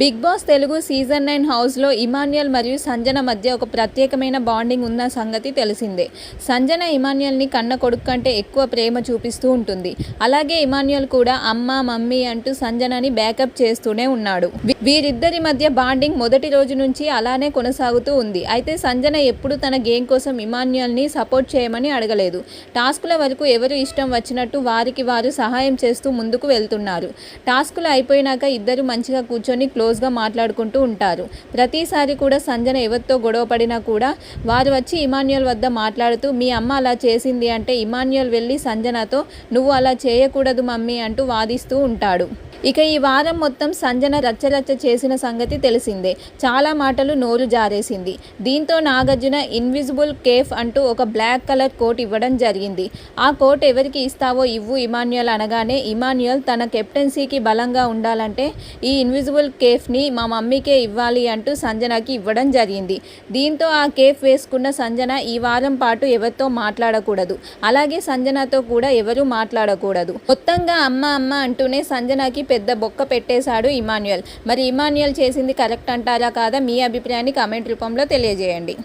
Bigg Boss Telugu season nine హౌస్లో Emmanuel మరియు సంజన మధ్య ఒక ప్రత్యేకమైన బాండింగ్ ఉన్న సంగతి తెలిసిందే. సంజన ఇమాన్యుయల్ని కన్న కొడుకు కంటే ఎక్కువ ప్రేమ చూపిస్తూ ఉంటుంది. అలాగే ఇమాన్యుయల్ కూడా అమ్మ మమ్మీ అంటూ సంజనని బ్యాకప్ చేస్తూనే ఉన్నాడు. వీరిద్దరి మధ్య బాండింగ్ మొదటి రోజు నుంచి అలానే కొనసాగుతూ ఉంది. అయితే సంజన ఎప్పుడు తన గేమ్ కోసం ఇమాన్యుయల్ని సపోర్ట్ చేయమని అడగలేదు. టాస్కుల వరకు ఎవరు ఇష్టం వచ్చినట్టు వారికి వారు సహాయం చేస్తూ ముందుకు వెళ్తున్నారు. టాస్కులు అయిపోయినాక ఇద్దరు మంచిగా కూర్చొని క్లోజ్ క్లోజ్గా మాట్లాడుకుంటూ ఉంటారు. ప్రతిసారి కూడా సంజన ఎవరితో గొడవ పడినా కూడా వారు వచ్చి ఇమాన్యుయల్ వద్ద మాట్లాడుతూ మీ అమ్మ అలా చేసింది అంటే ఇమాన్యుయల్ వెళ్ళి సంజనతో నువ్వు అలా చేయకూడదు మమ్మీ అంటూ వాదిస్తూ ఉంటాడు. ఇక ఈ వారం మొత్తం సంజన రచ్చరచ్చ చేసిన సంగతి తెలిసిందే. చాలా మాటలు నోరు జారేసింది. దీంతో నాగార్జున ఇన్విజిబుల్ కేఫ్ అంటూ ఒక బ్లాక్ కలర్ కోట్ ఇవ్వడం జరిగింది. ఆ కోట్ ఎవరికి ఇస్తావో ఇవ్వు ఇమాన్యుయల్ అనగానే ఇమాన్యుయల్ తన కెప్టెన్సీకి బలంగా ఉండాలంటే ఈ ఇన్విజిబుల్ కేఫ్ని మా మమ్మీకే ఇవ్వాలి అంటూ సంజనకి ఇవ్వడం జరిగింది. దీంతో ఆ కేఫ్ వేసుకున్న సంజన ఈ వారం పాటు ఎవరితో మాట్లాడకూడదు. అలాగే సంజనతో కూడా ఎవరు మాట్లాడకూడదు. మొత్తంగా అమ్మ అమ్మ అంటూనే సంజనకి పెద్ద బొక్క పెట్టేశాడు ఇమాన్యుయల్. మరి ఇమాన్యుయల్ చేసింది కరెక్ట్ అంటారా కాదా మీ అభిప్రాయాన్ని కామెంట్ రూపంలో తెలియజేయండి.